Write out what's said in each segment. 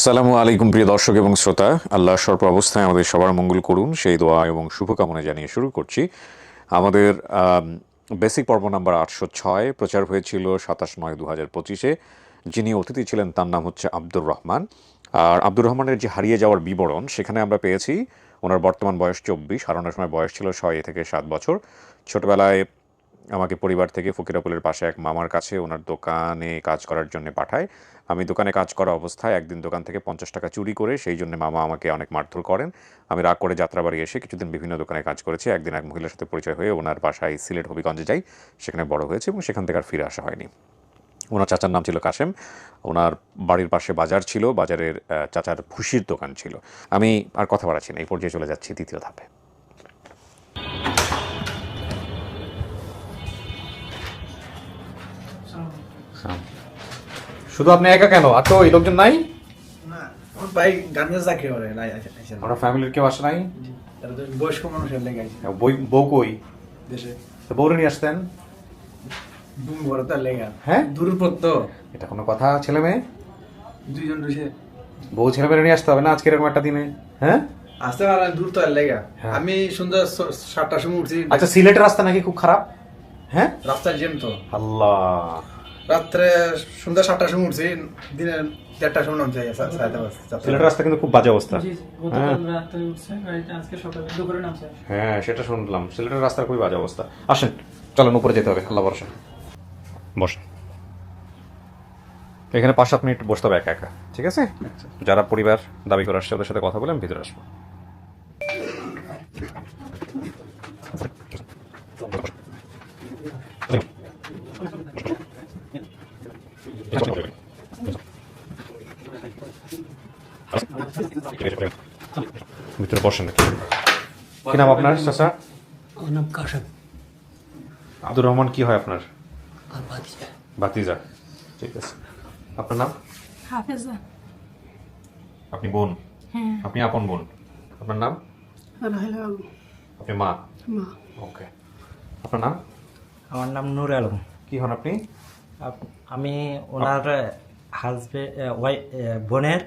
আসসালামু আলাইকুম, প্রিয় দর্শক এবং শ্রোতা। আল্লাহ সর্ব অবস্থায় আমাদের সবার মঙ্গল করুন, সেই দোয়া এবং শুভকামনা জানিয়ে শুরু করছি। আমাদের বেসিক পর্ব নাম্বার আটশো ছয় প্রচার হয়েছিল সাতাশ নয় দু হাজার পঁচিশে। যিনি অতিথি ছিলেন, তার নাম হচ্ছে আব্দুর রহমান। আর আব্দুর রহমানের যে হারিয়ে যাওয়ার বিবরণ, সেখানে আমরা পেয়েছি, ওনার বর্তমান বয়স চব্বিশ, হারানোর সময় বয়স ছিল ছয় থেকে সাত বছর। ছোটবেলায় আমাকে পরিবার থেকে ফকিরাপুলের পাশে এক মামার কাছে ওনার দোকানে কাজ করার জন্য পাঠায়। আমি দোকানে কাজ করা অবস্থায় একদিন দোকান থেকে পঞ্চাশ টাকা চুরি করে সেই জন্য মামা আমাকে অনেক মারধর করেন। আমি রাগ করে যাত্রাবাড়ি এসে কিছুদিন বিভিন্ন দোকানে কাজ করেছি। একদিন এক মহিলার সাথে পরিচয় হয়ে ওনার বাসায় সিলেট হবিগঞ্জে যাই, সেখানে বড় হয়েছে এবং সেখান থেকে আর ফিরে আসা হয়নি। ওনার চাচার নাম ছিল কাশেম। ওনার বাড়ির পাশে বাজার ছিল। বাজারের চাচার ভুসির দোকান ছিল। আমি আর কথা বাড়াচ্ছি না। এই পর্যায়ে চলে যাচ্ছি দ্বিতীয় ধাপে। শুধু আপনি একা কেন? আর তো এই লোকজন নাই? না আমার ভাই গার্মেন্টস চাকরি করে লাই আছে আছে আপনার ফ্যামিলির কেউ আসে নাই? বয়স্ক মানুষের লেগে আছে বই বউ কই? দেশে। তো বউরে নিয়ে আসতেন? লেগে। হ্যাঁ? এটা কোনো কথা ছেলে মেয়ে? দুইজন রয়েছে। বউ ছেলে মেয়ে নিয়ে আসতে হবে না আজকে এরকম একটা দিনে? হ্যাঁ? আসতে পারে দূর তো আর লেগে। হ্যাঁ। আমি সুন্দর সাতটার সময় উঠছি। আচ্ছা সিলেটের রাস্তা নাকি খুব খারাপ? হ্যাঁ? রাস্তায় জ্যাম তো। আল্লাহ। রাত্রে সন্ধ্যা সাতটার সময় উঠছি দিনে দেড়টার সময় যাই সিলেটের রাস্তা কিন্তু খুব বাজে অবস্থা। জি গতকাল রাতে উঠছে গাড়িটা আজকে সকালে দুপুরে নামছে। হ্যাঁ সেটা শুনলাম। সিলেটের রাস্তার খুবই বাজে অবস্থা। আসেন চলেন উপরে যেতে হবে আল্লাহ ভরসা। বসেন। এখানে পাঁচ সাত মিনিট বসতে হবে একা একা ঠিক আছে? যারা পরিবার দাবি করে আসছে ওদের সাথে কথা বলে আমি ভিতরে আসব। ভিতরে বসেন নাকি? কি নাম আপনার চাচা? আমার নাম কাশেম। আব্দুর রহমান কি হয় আপনার? বাতিজা ঠিক আছে। আপনার নাম? হাফেজা। আপনি বোন? হ্যাঁ। আপনি আপন বোন? আপনার নাম? আপনি মা? ওকে। আপনার নাম? আমার নাম নূর আলম। কি হন আপনি? আমি ওনার হাজবেন্ড ওয়াই বোনের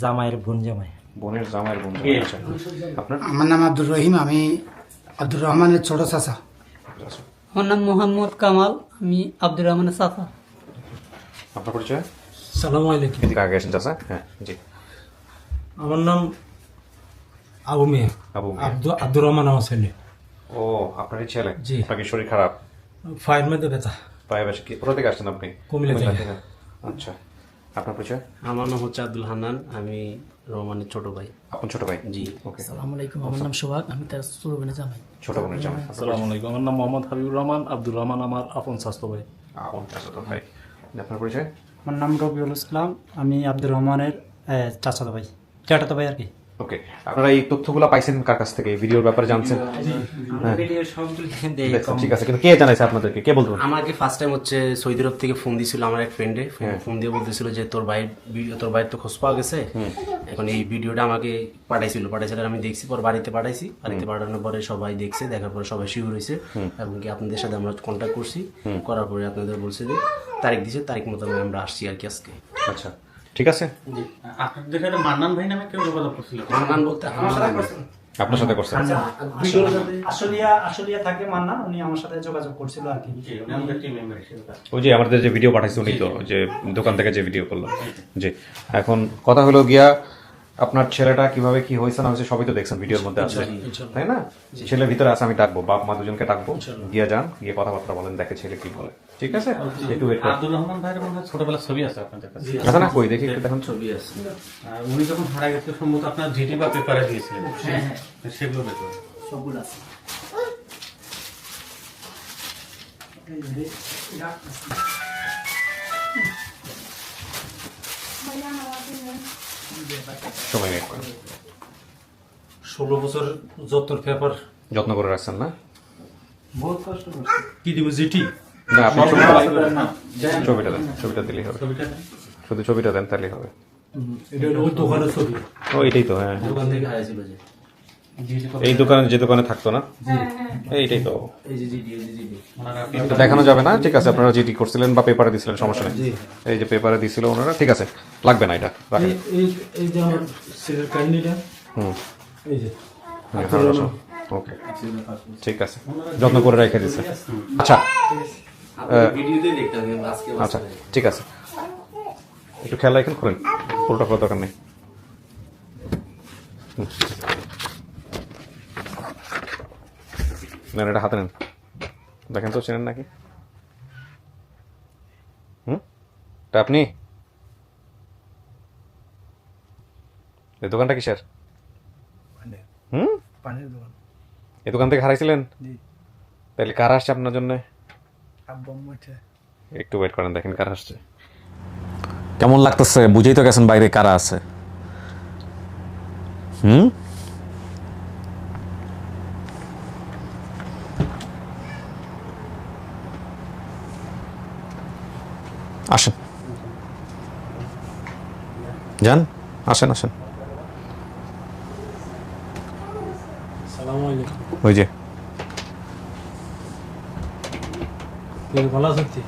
জামাইয়ের বোন জামাই। বোনের জামাইয়ের বোন আচ্ছা। আপনার? আমার নাম আব্দুর রহিম আমি আব্দুর রহমানের ছোট চাচা। আমার নাম মোহাম্মদ কামাল আমি আব্দুর রহমানের চাচা। আপনার পরিচয়? সালাম আলাইকুম। এদিকে আগে আসেন চাচা। হ্যাঁ জি। আমার নাম আবু মেয়ে। আবু। আব্দুর আব্দুর রহমান আমার ছেলে। ও আপনারই ছেলে? জি। আপনার শরীর খারাপ? ফাইল মধ্যে ব্যথা। পায়ে বেশ কি? কোথা থেকে আসছেন আপনি? কুমিল্লা থেকে। আচ্ছা। আপনার পরিচয়? আমার নাম হচ্ছে আব্দুল হান্নান আমি রহমানের ছোট ভাই। আপন ছোট ভাই? জি। ওকে আসসালামু আলাইকুম আমার নাম সোহাগ আমি তার ছোট বোনের জামাই। ছোট বোনের জামাই। আসসালামু আলাইকুম আমার নাম মোহাম্মদ হাবিবুর রহমান আব্দুর রহমান আমার আপন স্বাস্থ্য ভাই। আপন চাচাতো ভাই। আপনার পরিচয়? আমার নাম রবিউল ইসলাম আমি আব্দুর রহমানের চাচাতো ভাই চাটাতো ভাই আর কি। ওকে আপনারা এই তথ্যগুলো পাইছেন কার কাছ থেকে? ভিডিওর ব্যাপারে জানছেন? হ্যাঁ। ভিডিও সবগুলো ঠিক আছে কিন্তু কে জানাইছে আপনাদেরকে? কে বলতো আমাকে ফার্স্ট টাইম হচ্ছে সৌদি আরব থেকে ফোন দিছিল আমার এক ফ্রেন্ডে হ্যাঁ। ফোন দিয়ে বলতেছিল যে তোর ভাই তোর ভাইয়ের তো খোঁজ পাওয়া গেছে। এখন এই ভিডিওটা আমাকে পাঠাইছিল। পাঠাইছিল আমি দেখছি পর বাড়িতে পাঠাইছি। বাড়িতে পাঠানোর পরে সবাই দেখছে দেখার পরে সবাই শিওর হয়েছে। এবং কি আপনাদের সাথে আমরা কন্ট্যাক্ট করছি? করার পরে আপনাদের বলছে যে তারিখ দিছে তারিখ মতো আমরা আসছি আর কি আজকে। আচ্ছা। ঠিক আছে? আপনাদের সাথে মান্নান ভাই নামে কেউ যোগাযোগ করছিল? মানগান বলতে আমার আপনার সাথে করছেন আসলিয়া আসলিয়া থাকে মান্না উনি আমার সাথে যোগাযোগ করছিল আর কি। আমাদের টিম মেম্বার হিসেবে ওই যে আমাদের যে ভিডিও পাঠাইছে উনি তো যে দোকান থেকে যে ভিডিও করল। জি। এখন কথা হলো গিয়া আপনার ছেলেটা কীভাবে কি হয়েছে না হয়েছে সবই তো দেখছেন ভিডিওর মধ্যে আছে। তাই না? ছেলে ভিতরে আছে আমি ডাকবো বাপ মা দুজনকে ডাকবো গিয়ে যান গিয়ে কথাবার্তা বলেন দেখে ছেলে কি বলে। ঠিক আছে? একটু ওয়েট করুন আব্দুর রহমান ভাইয়ের মনে হয় ছোটবেলার ছবি আছে আপনাদের কাছে। না? কই? দেখি একটু দেখুন। ছবি আছে। আর উনি যখন হারা গেছে সম্ভবত আপনার জিটি বা পেপারে দিয়েছিলেন। সেগুলো বেতন সবগুলো আছে। সময় ওয়েট করুন ষোলো বছর যত্তর পেপার যত্ন করে রাখছেন না? বহুত কষ্ট কি দিব জিটি না আপনি ছবিটা ছবিটা দেন। ছবিটা দিলেই হবে। শুধু ছবিটা দেন তাহলেই হবে। এটা হলো ওই দোকানের ছবি। ও এটাই তো হ্যাঁ। এই দোকানে যে দোকানে থাকতো না? এইটাই তো। এই যে জিডি এই যে জিডি। এটা দেখানো যাবে না? ঠিক আছে আপনারা জিডি করছিলেন বা পেপারে দিছিলেন সমস্যা নেই। এই যে পেপারে দিছিল ওনারা ঠিক আছে লাগবে না এটা। হুম। ওকে। ঠিক আছে। যত্ন করে রেখে দিচ্ছে আচ্ছা। আচ্ছা ঠিক আছে। একটু খেয়াল রাখেন করেন। পুরোটা করার দরকার নেই। হুম। এটা হাতে নেন। দেখেন তো চেনেন নাকি? হুম? এটা আপনি? এই দোকানটা কিসের? হুম? পানির দোকান। এই দোকান থেকে হারাইছিলেন? তাহলে কার আসছে আপনার জন্য? একটু ওয়েট করেন দেখেন কারা আসছে। কেমন লাগতেছে? বুঝেই তো গেছেন বাইরে কারা আছে। হুম? আসেন। যান আসেন আসেন। সালামু আলাইকুম। ওই যে তুই ভালো আছিস তুই?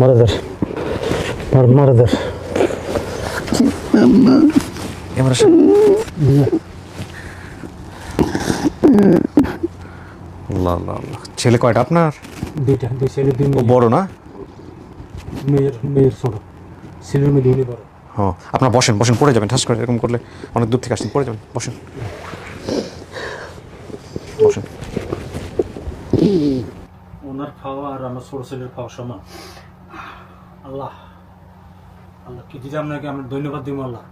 মারাদার মার। মারাদার ক্যামেরা আসেন আল্লাহ আল্লাহ আল্লাহ। ছেলে কয়টা আপনার? দুইটা দুই ছেলে দুই বড় না? মেয়ের মেয়ের ছোট। ছেলের মেয়ে দুই বড়। ও, আপনার বসেন বসেন, পড়ে যাবেন, ঠাস করে, এরকম করলে অনেক দূর থেকে আসছেন, পড়ে যাবেন, বসেন। বসেন। ওনার খাওয়া আর আমার ছোট ছেলের খাওয়া সমান। আল্লাহ আল্লাহ, কি দিদি আপনাকে আমি ধন্যবাদ দিব আল্লাহ?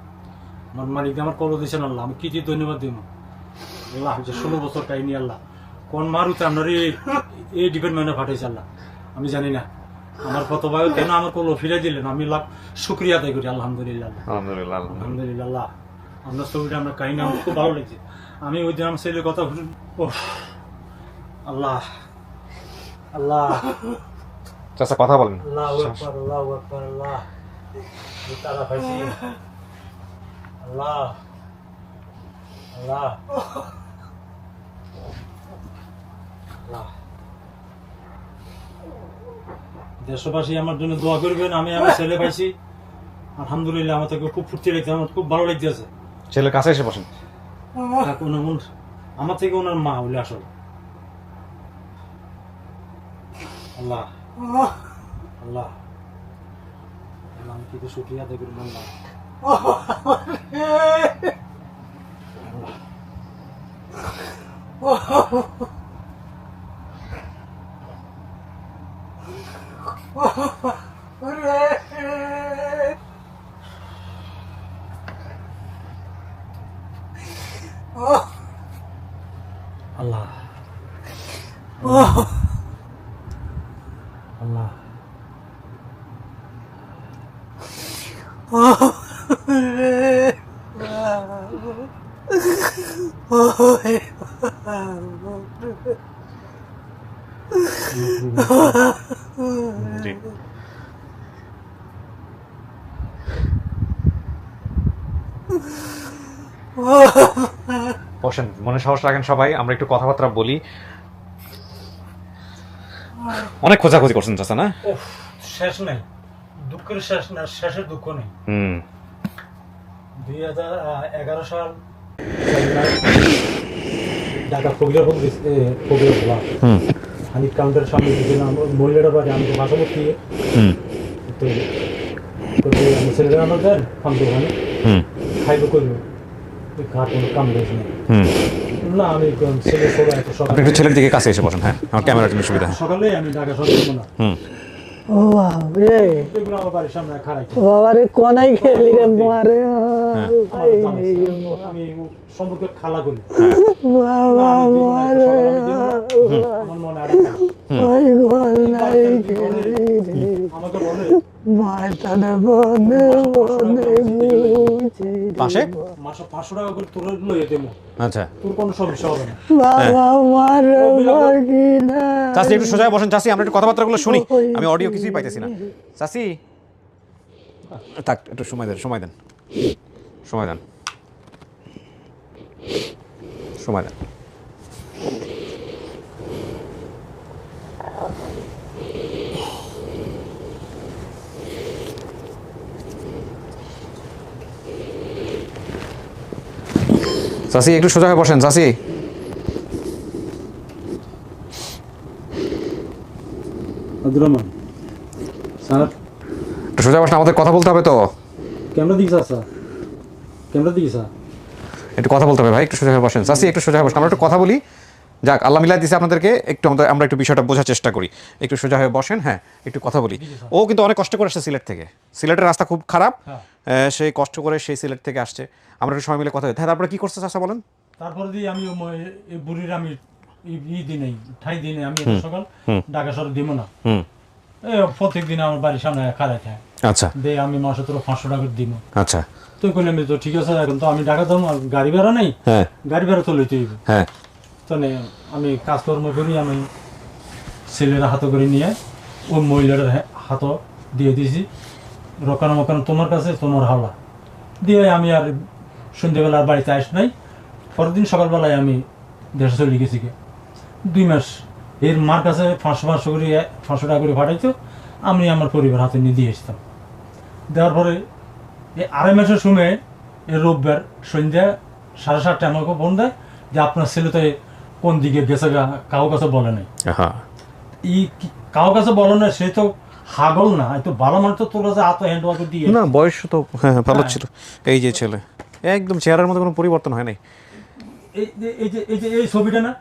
আমার মালিক আমার কল দিয়েছেন, আল্লাহ, আমি কি দিয়ে ধন্যবাদ দিব আল্লাহ, যে ষোলো বছর কাহিনী, আল্লাহ। কোন মারুতে আপনার এই এই ডিপার্টমেন্টে পাঠাইছে, আল্লাহ? আমি জানি না। আমার কত ভাই কেন আমার কল ফিরে দিলেন? আমি লাভ শুক্রিয়া আদায় করি আলহামদুলিল্লাহ। আল্লাহ আলহামদুলিল্লাহ। আলহামদুলিল্লাহ। আপনার ছবিটা আমরা কাহিনী আমার খুব ভালো লাগছে। আমি ওই দিন আমার ছেলের কথা আল্লাহ আল্লাহ। চাচা কথা বলেন। আল্লাহ আকবার আল্লাহ আকবার আল্লাহ। তারা পাইছি আল্লাহ আল্লাহ। আল্লাহ। দেশবাসী আমার জন্য দোয়া করবেন আমি আমার ছেলে পাইছি। আলহামদুলিল্লাহ আমার থেকে খুব ফুর্তি লাগছে আমার খুব ভালো লাগতেছে। ছেলের কাছে এসে বসেন। আমার থেকে ওনার মা হইলে আসল। আল্লাহ। আল্লাহ। আমি কিন্তু শুক্রিয়া আদায় করি আল্লাহ আল্লাহ আল্লাহ জি বসেন মনে সাহস রাখেন সবাই আমরা একটু কথাবার্তা বলি। অনেক খোঁজাখুঁজি করছেন চাচা না? শেষ নেই। দুঃখের শেষ না শেষের দুঃখ নেই। হুম। দুই হাজার এগারো সাল ঢাকা ফকিরা ফকিরা ভোলা হুম। আমি কাউন্টারের সামনে গেলাম মহিলারা মহিলাটা বাড়ি আমি তো ভাষা করছি হুম। তো আমি ছেলেরা আমার দেন ফান্ড ওখানে খাইবো করব ছেলের দিকে কাছে এসে বসেন হ্যাঁ আমার ক্যামেরার জন্য সুবিধা। সকালে আমি ঢাকা সকালে হুম। ও বাবা রে এগুলো আমার বাড়ির সামনে খারাই বাবা রে কোনায় খেলি রে মারে। আমি সম্পর্কে খালা করি বাবা মারে। আমার মনে নাই খেলি আমাকে বলে মাতানে বনে বনে বুঝ পাশে? মাসে পাঁচশো টাকা করে তোর লইয়ে দেবো আচ্ছা। তোর কোনো সমস্যা হবে না। বাবা মারে বাকি না একটু সোজা বসেন। চাষি আমরা একটু কথাবার্তাগুলো শুনি। আমি অডিও কিছুই পাইতেছি না। থাক একটু সময় দেন সময় দেন। সময় দেন। সময় দেন। চাষি একটু সোজা হয়ে বসেন চাষি স্যার। একটু সোজা বসেন আমাদের কথা বলতে হবে তো। ক্যামেরা দিকে স্যার। ক্যামেরা দিকে স্যার। একটু কথা বলতে হবে ভাই একটু সোজা হয়ে বসেন। চাষি একটু সোজা হয়ে বসেন আমরা একটু কথা বলি। যাক আল্লাহ মিলাই দিছে আপনাদেরকে। একটু আমাদের আমরা একটু বিষয়টা বোঝার চেষ্টা করি। একটু সোজা হয়ে বসেন হ্যাঁ একটু কথা বলি। ও কিন্তু অনেক কষ্ট করে আসছে সিলেট থেকে। সিলেটের রাস্তা খুব খারাপ। আহ, সেই কষ্ট করে সেই সিলেট থেকে আসছে। আমরা একটু সবাই মিলে কথা হ্যাঁ তারপরে কি করছে চাষা বলেন? তারপরে দিয়ে আমি বুড়ির আমি ই- ই ঠাই দিই নাই আমি সকাল ঢাকা শহরে দিব না। প্রত্যেক দিন আমার বাড়ির সামনে খারাই থাকে। আচ্ছা। দিয়ে আমি মাসে তোর পাঁচশো টাকা দিব আচ্ছা। তুই কইলাম তো ঠিক আছে এখন তো আমি দাম আর গাড়ি ভাড়া নেই। হ্যাঁ। গাড়ি ভাড়া তো লইতে হইব। হ্যাঁ। তো নে, আমি কাজকর্ম করি আমি ছেলের হাতে করে নিয়ে ওই মহিলার হাত দিয়ে দিয়েছি রকানো মকানো তোমার কাছে তোমার হাওলা। দিয়ে আমি আর সন্ধ্যেবেলা বাড়িতে আস নাই। পরের দিন সকালবেলায় আমি দেশে চলে গেছি। দুই মাস এর মার কাছে পাঁচশো পাঁচশো করে পাঁচশো টাকা করে পাঠাইতো আমি আমার পরিবার হাতে নিয়ে দিয়ে আসতাম। দেওয়ার পরে এই আড়াই মাসের সময় এই রোববার সন্ধ্যা সাড়ে সাতটায় আমাকে ফোন দেয় যে আপনার ছেলে তো কোন দিকে গেছে কাউ কাছে বলে নাই। ই কাউ কাছে বলে না সে তো হাগল না এই তো ভালো মানুষ তো তোর কাছে হাত হ্যান্ড ওয়াকে দিয়ে না বয়স তো হ্যাঁ হ্যাঁ, ভালো হ্যাঁ। ছিল। এই যে ছেলে একদম চেহারার মধ্যে কোনো পরিবর্তন হয় নাই। এই যে- এই যে এই ছবিটা না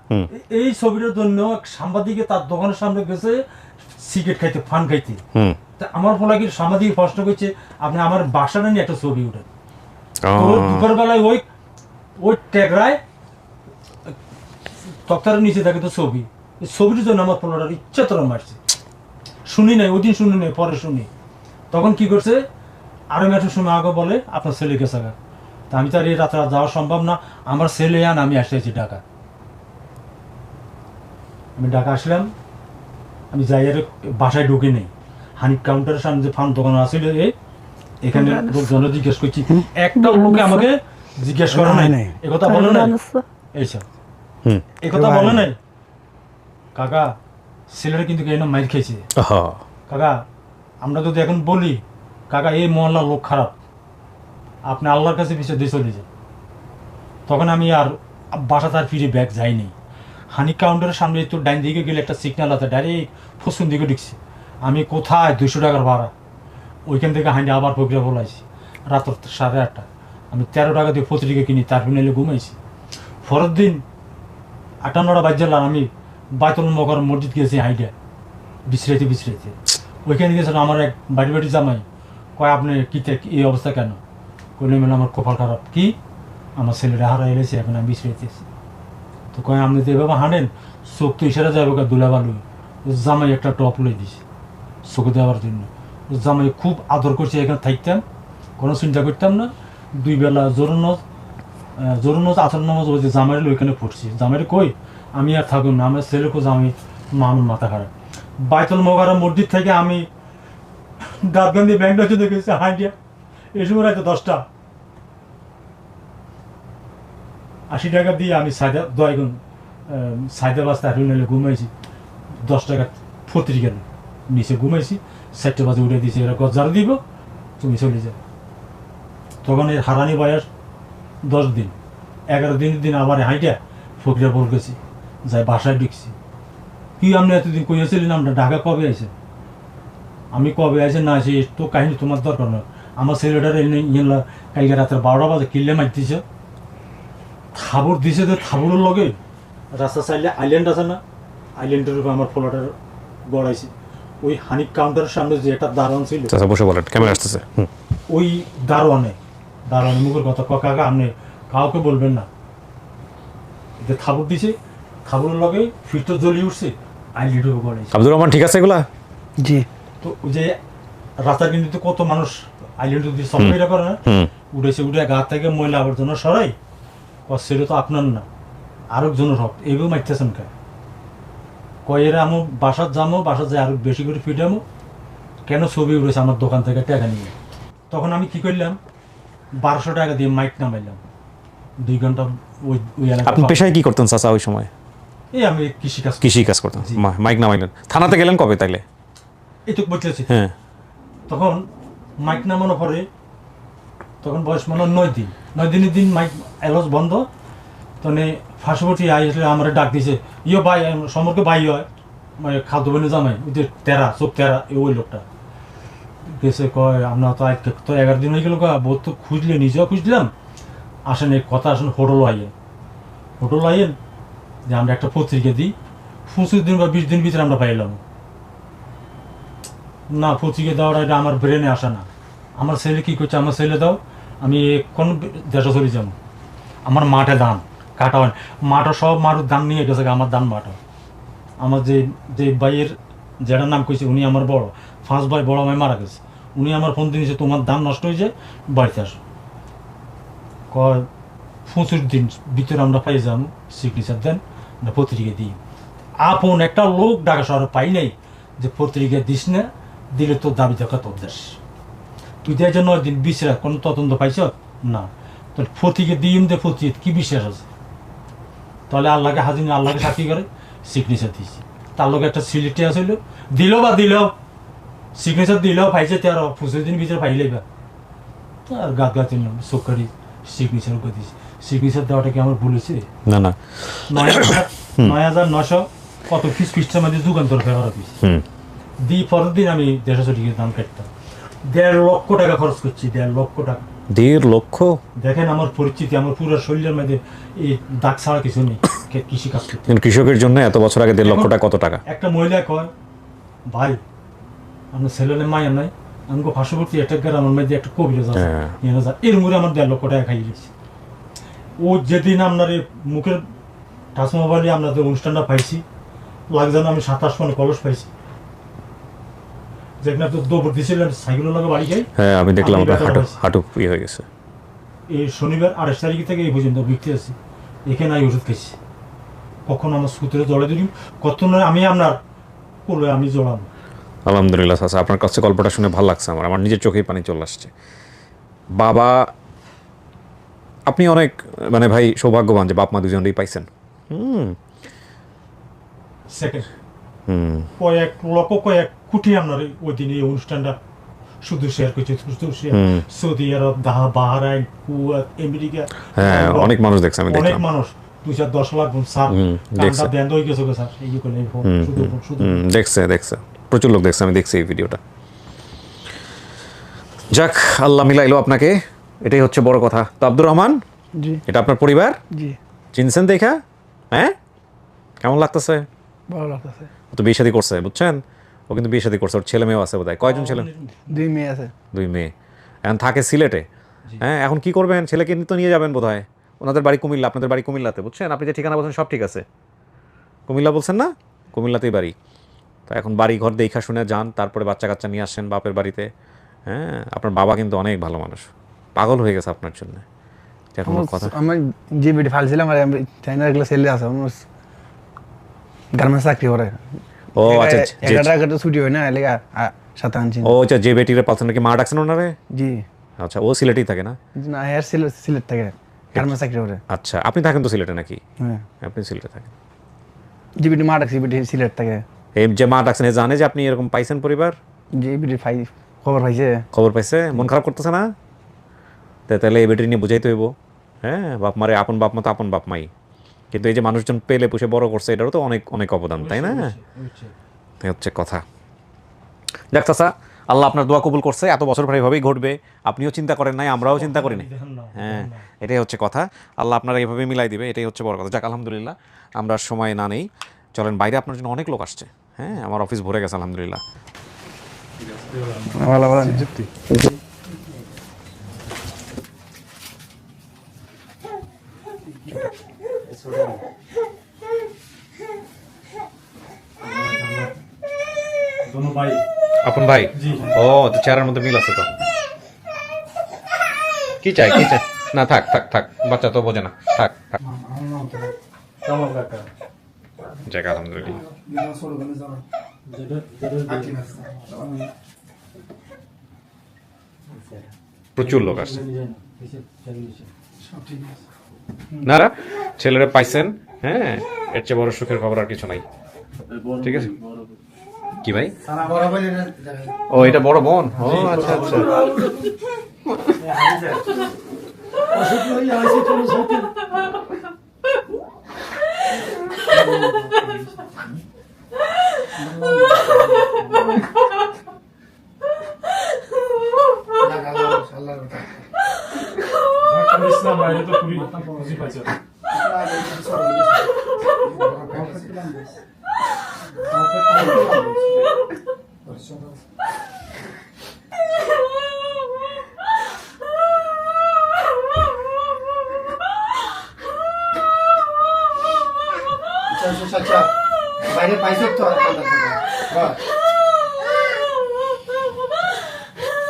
এই- ছবিটার জন্য এক সাংবাদিকে তার দোকানের সামনে গেছে সিগারেট খাইতে ফান খাইতে। তা আমার ফলে কি সাংবাদিক প্রশ্ন করছে আপনি আমার বাসাটা নিয়ে একটা ছবি উঠেন। ও, দুপুর বেলায় ওই ওই ট্যাগরায় তক্তার নিচে থাকে তো ছবি। এই ছবিটির জন্য আমার পোলাটার ইচ্ছা তোরা মারছে শুনি নাই ওই দিন শুনি নাই পরে শুনি। তখন কি করছে? আরও মেট্রোর সময় আগে বলে আপনার ছেলে গেছে গা। তা আমি তো আর এই রাতে আর যাওয়া সম্ভব না। আমার ছেলে আন আমি আসতেছি ঢাকা। আমি ঢাকা আসলাম। আমি যাই আর বাসায় ঢুকে নেই। হানিফ কাউন্টারের সামনে যে ফান দোকান আছিল এখানে লোকজন জিজ্ঞেস করছি। একটা লোকে আমাকে জিজ্ঞেস করে নাই। একথা বলে নাই? এইসব হুম। একথা বলে নাই? কাকা ছেলেরা কিন্তু কেন মাইর খেয়েছে? কাকা আমরা যদি এখন বলি কাকা এই মহল্লার লোক খারাপ। আপনি আল্লাহর কাছে পিছিয়ে দিয়ে চলে যান। তখন আমি আর বাসা তার ফিরে ব্যাগ যাইনি। হানি কাউন্টারের সামনে একটু ডাইন দিকে গেলে একটা সিগন্যাল আছে ডাইরেক্ট ফসুন দিকে ঢুকছি। আমি কোথায় দুশো টাকার ভাড়া? ওইখান থেকে হাঁড়ি আবার প্রক্রিয়া বলাইছি রাত সাড়ে আটটা। আমি তেরো টাকা দিয়ে পত্রিকা কিনি তার ফিনালে ঘুমাইছি। পরের দিন আটটা নটা বাজলাম আমি বাইতুল মকর মসজিদ গেছি হাইডে বিশ্রাইতে বিশ্রাইতে। ওইখানে গেছিল আমার এক বাড়ি বাড়ি জামাই, কয়, আপনি কি তে- এই অবস্থা কেন? কইলে মানে আমার কপাল খারাপ। কি? আমার ছেলেরা হারা এলেছে এখন আমি বিশ্রাইতেছি তো কয়, আপনি তো এভাবে হাঁটেন, চোখ তো ইশারা যাবে বালু। জামাই একটা টপ লই দিছে, চোখে দেওয়ার জন্য। জামাই খুব আদর করছে, এখানে থাকতাম, কোনো চিন্তা করতাম না। দুই বেলা জরুন আসর নামাজ ওই যে জামাইয়ের ওইখানে পড়ছি। জামাইয়ের কই? আমি আর থাকুন না, আমার ছেলে কোথাও আমি মানুষ মাথা খারাপ। বাইতুল মোগারা মসজিদ থেকে আমি দাঁতগান্ধি ব্যাংকটা চলে গেছি হাইডিয়া এই সময় রাতে দশটা। আশি টাকা দিয়ে আমি সাইদা দয়গুন সাইদা বাস্তা হাঁটু নিলে ঘুমাইছি। দশ টাকা পত্রিকা নিচে ঘুমাইছি, চারটে বাজে উঠে দিয়েছি, এরা গজার দিব, তুমি চলে যাও। তখন এর হারানি বয়স দশ দিন এগারো দিন দিন আবার হাইটা ফকরিয়া বল গেছি যাই বাসায় ঢুকছি। কি আপনি এতদিন কইয়াছিলেন আমরা ঢাকা কবে আছে আমি কবে আছে না আছি তো কাহিনী তোমার দরকার নয়। আমার ছেলেটার এনে কালকে রাতের বারোটা বাজে কিল্লে মারতেছে। থাবর দিছে তো থাবরের লগে। রাস্তা সাইডে আইল্যান্ড আছে না? আইল্যান্ডের উপর আমার ফলোটার গড়াইছে। ওই হানিক কাউন্টারের সামনে যে একটা দারোয়ান ছিল বসে বলেন ক্যামেরা আসতেছে? ওই দারোয়ানে। দারোয়ানে মুখের কথা ক কাকা আপনি কাউকে বলবেন না। যে থাবর দিছে থাবরের লগে ফিটটা জ্বলিয়ে উঠছে আইল্যান্ডের উপর গড়াইছে আব্দুর রহমান ঠিক আছে এগুলা? জি। তো ওই যে রাস্তার কিন্তু কত মানুষ আইল্যান্ড যদি সফাইরা করে না উঠেছে উঠে গা থেকে ময়লা আবর্জনা সরাই সেটা তো আপনার না আরেকজনের হক এইভাবে মারতেছেন কে কয় এরা আমি বাসার যাব বাসার যাই আরও বেশি করে ফিটামো কেন ছবি উঠেছে আমার দোকান থেকে টাকা নিয়ে? তখন আমি কি করলাম? বারোশো টাকা দিয়ে মাইক নামাইলাম। দুই ঘণ্টা ওই ওই আপনি পেশায় কি করতেন চাচা ওই সময়? এই আমি কৃষি কাজ কৃষি কাজ করতেন মাইক নামাইলেন। থানাতে গেলেন কবে তাইলে? এইটুক বলতেছি। হ্যাঁ। তখন মাইক নামানোর পরে তখন বয়স মনে নয় দিন। নয় দিনের দিন মাইক এলস বন্ধ। তখন ফাঁসবটি আই আসলে আমার ডাক দিছে ইয়ে ভাই সমরকে ভাই হয়? মানে খাদ্য বেনে জামাই ওই যে তেরা চোখ তেরা ওই লোকটা। গেছে কয়, আমরা তো আজকে তো এগারো দিন হয়ে গেল কয় বহুত তো খুঁজলে, নিজেও খুঁজলাম। আসেন, এই কথা আসেন, হোটেল আইয়েন। হোটেল আইয়েন, যে আমরা একটা পত্রিকা দিই, পঁচিশ দিন বা বিশ দিন ভিতরে আমরা পাইলাম। না, পত্রিকা দেওয়াটা এটা আমার ব্রেনে আসে না। আমার ছেলে কি করছে? আমার ছেলে দাও, আমি কোন দেশে চলে যাব। আমার মাঠে ধান কাটা হয় মাঠও সব মাঠের ধান নিয়ে গেছে আমার দান মাঠও আমার যে যে ভাইয়ের যেটার নাম কইছে উনি আমার বড়। ফার্স্ট ভাই বড় ভাই মারা গেছে। উনি আমার ফোন দিয়েছে, তোমার ধান নষ্ট হয়ে যায় বাড়িতে আসো। কয়, পঁচিশ দিন ভিতরে আমরা পাই যাব সিগনেচার দেন, আমরা পত্রিকা দিই। আপন একটা লোক ঢাকা শহরে পাই নাই যে পত্রিকা দিস না, দিলে তোর দাবি দেখা তোর দেশ। তুই দেয় যে নয় দিন বিশ্বাস কোনো তদন্ত পাইছ? না। তোর পত্রিকা দিন দে পত্রিকা, কি বিশ্বাস আছে? তাহলে আল্লাহকে হাজির আল্লাহকে সাক্ষী করে সিগনেচার দিয়েছি। তার লোক একটা সিলেটে আসলে দিল বা দিল সিগনেচার দিলেও পাইছে তেরো পঁচিশ দিন ভিতরে পাইলেই বা আর গাত গাতে সরকারি সিগনেচার করে দিয়েছি সিগনেচার দেওয়াটা কি আমার বলেছে না না। নয় হাজার নয় নশো কত পিস পিসটার মধ্যে যুগান্তর পিস হুম। দিই পরের দিন আমি দেড়শো ছড়িয়ে দাম কাটতাম। দেড় লক্ষ টাকা খরচ করছি দেড় লক্ষ টাকা। দেড় লক্ষ। দেখেন আমার পরিচিতি আমার পুরো শরীরের মধ্যে এই দাগ ছাড়া কিছু নেই কে- কৃষি কাজ করতে কৃষকের জন্য এত বছর আগে দেড় লক্ষ টাকা কত টাকা? একটা মহিলা কয় ভাই আপনার ছেলে মায়ের নাই আমাকে পার্শ্ববর্তী একটা গ্রামের মধ্যে একটা কবিরাজ আছে হ্যাঁ। যা। এর মুড়ে আমার দেড় লক্ষ টাকা খাইয়ে গেছে ও যেদিন আপনার এই মুখের টাচ মোবাইলে আপনাদের অনুষ্ঠানটা পাইছি লাগছে না আমি সাতাশ মানে কলস পাইছি যেখানে তো দৌড় দিয়েছিলেন সাইকেলের লাগে বাড়ি যাই। হ্যাঁ আমি দেখলাম আপনার হাঁটু হাঁটু ইয়ে হয়ে গেছে। এই শনিবার আঠাশ তারিখ থেকে এই পর্যন্ত বিকতে আছি। এখানে আমি ওষুধ খাইছি। কখন আমার সুতরে জলে দিলি কত নয় আমি আপনার কোলে আমি জড়ানো আলহামদুলিল্লাহ চাচা আপনার কাছে গল্পটা শুনে ভালো লাগছে আমার। আমার নিজের চোখেই পানি চলে আসছে। বাবা আপনি অনেক মানে ভাই সৌভাগ্যবান যে বাপ মা দুজনেই পাইছেন। হুম। সেকেন্ড কয়েক লক্ষ কয়েক কোটি আপনার ওই দিন এই অনুষ্ঠানটা শুধু শেয়ার করছে শুধু share Saudi Arab Doha Bahrain Kuwait America. হ্যাঁ অনেক মানুষ দেখছে আমি অনেক মানুষ। দুই চার দশ লাখ বোন স্যার। ব্যান্ড হয়ে গেছে স্যার এই করে শুধু শুধু দেখছে দেখছে। প্রচুর লোক দেখছে আমি দেখছি এই ভিডিওটা যাক আল্লাহ মিলাইলো আপনাকে এটাই হচ্ছে বড় কথা। তো আব্দুর রহমান জি। এটা আপনার পরিবার? জি। চিনছেন দেখা? হ্যাঁ? কেমন লাগতেছে? ভালো লাগতেছে। ও তো বিয়ে শাদী করছে বুঝছেন? ও কিন্তু বিয়ে শাদী করছে ওর ছেলে মেয়েও আছে বোধহয়। কয়জন ছেলে? দুই মেয়ে আছে। দুই মেয়ে। এখন থাকে সিলেটে। হ্যাঁ এখন কি করবেন? ছেলেকে তো নিয়ে যাবেন বোধ হয় ওনাদের বাড়ি কুমিল্লা আপনাদের বাড়ি কুমিল্লাতে বুঝছেন? আপনি যে ঠিকানা বলছেন সব ঠিক আছে। কুমিল্লা বলছেন না? কুমিল্লাতেই বাড়ি। তো এখন বাড়ি ঘর দেখা শুনে যান তারপরে বাচ্চা কাচ্চা নিয়ে আসেন বাপের বাড়িতে। হ্যাঁ আপনার বাবা কিন্তু অনেক ভালো মানুষ। পাগল হয়ে গেছে আপনার জন্য। কথা। আমার যে বেটি ফালছিলাম আর আমি চাইনা এগুলো ছেলে আছে গার্মেন্টস চাকরি করে। ও আচ্ছা এগারোটা এগারোটা ছুটি হয় না এলাকা সাথে আনছি। ও আচ্ছা যে বেটির পালছেন নাকি মা ডাকছেন ওনারে? জি। আচ্ছা ও সিলেটেই থাকে না? না হেয়ার সিলেট সিলেট থাকে গার্মেন্টস চাকরি করে। আচ্ছা আপনি থাকেন তো সিলেটে নাকি? হ্যাঁ। আপনি সিলেটে থাকেন। যে বেটি মা ডাকছি বেটি সিলেট থাকে। এই যে মা ডাকছেন জানে যে আপনি এরকম পাইছেন পরিবার? যে বেটি ফাই খবর পাইছে। খবর পাইছে? মন খারাপ করতেছে না? তা তাহলে এই বেটি নিয়ে বুঝাইতে হইব। হ্যাঁ বাপ মারে আপন বাপ মতো আপন বাপ মাই। কিন্তু এই যে মানুষজন পেলে পুষে বড় করছে এটারও তো অনেক অনেক অবদান তাই না? এই হচ্ছে কথা। যাক চাচা আল্লাহ আপনার দোয়া কবুল করছে এত বছর পরে এভাবেই ঘটবে আপনিও চিন্তা করেন নাই আমরাও চিন্তা করি নাই হ্যাঁ এটাই হচ্ছে কথা। আল্লাহ আপনারা এইভাবে মিলাই দিবে এটাই হচ্ছে বড় কথা। যাক আলহামদুলিল্লাহ আমরা সময় না নেই। চলেন বাইরে আপনার জন্য অনেক লোক আসছে। হ্যাঁ আমার অফিস ভরে গেছে আলহামদুলিল্লাহ। ভালো দোনো ভাই। আপন ভাই? ও তো চেহারার মধ্যে মিল আছে তো। কি চাই কি চাই? না থাক থাক থাক। বাচ্চা তো বোঝে না। থাক থাক। যাক আলহামদুলিল্লাহ। প্রচুর লোক আসছে। না না, ছেলেরা পাইছেন হ্যাঁ এর চেয়ে বড় সুখের খবর আর কিছু নাই। ঠিক আছে? কি ভাই? ও এটা বড় বোন? ও আচ্ছা আচ্ছা। ইসলাম বাইরে তো খুবই খুশি পাইছে বাইরে পাইছো তো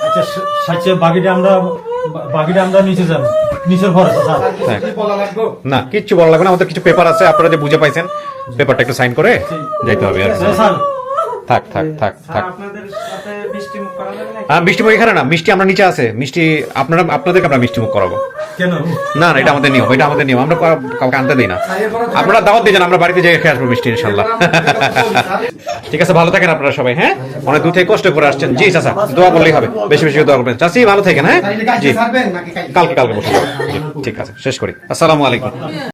আচ্ছা সাইচে বাকিটা আমরা বা- বাকিটা আমরা নিচে যাব। নিচের ঘর আছে স্যার না কিচ্ছু বলা লাগবে না আমাদের কিছু পেপার আছে আপনারা যে বুঝে পাইছেন পেপারটা একটু সাইন করে যাইতে হবে আর। স্যার থাক থাক থাক থাক আপনাদের সাথে মিষ্টি মুখ করা যাবে না হ্যাঁ মিষ্টি মুখ এখানে না মিষ্টি আমরা নিচে আছে। মিষ্টি আপনারা আপনাদেরকে আমরা মিষ্টি মুখ করাবো। কেন? না না এটা আমাদের নিয়ম এটা আমাদের নিয়ম আমরা কাউ- কাউকে আনতে দিই না। আপনারা দাওয়াত দিয়ে যান আমরা বাড়িতে যেয়ে খেয়ে আসব মিষ্টি ইনশাল্লাহ ঠিক আছে ভালো থাকেন আপনারা সবাই হ্যাঁ? অনেক দূর থেকে কষ্ট করে আসছেন। জি চাচা দোয়া করলেই হবে। বেশি বেশি দোয়া করবেন। চাচি ভালো থাকেন হ্যাঁ? জি। কালকে কালকে বসে ঠিক আছে শেষ করি। আসসালামু আলাইকুম।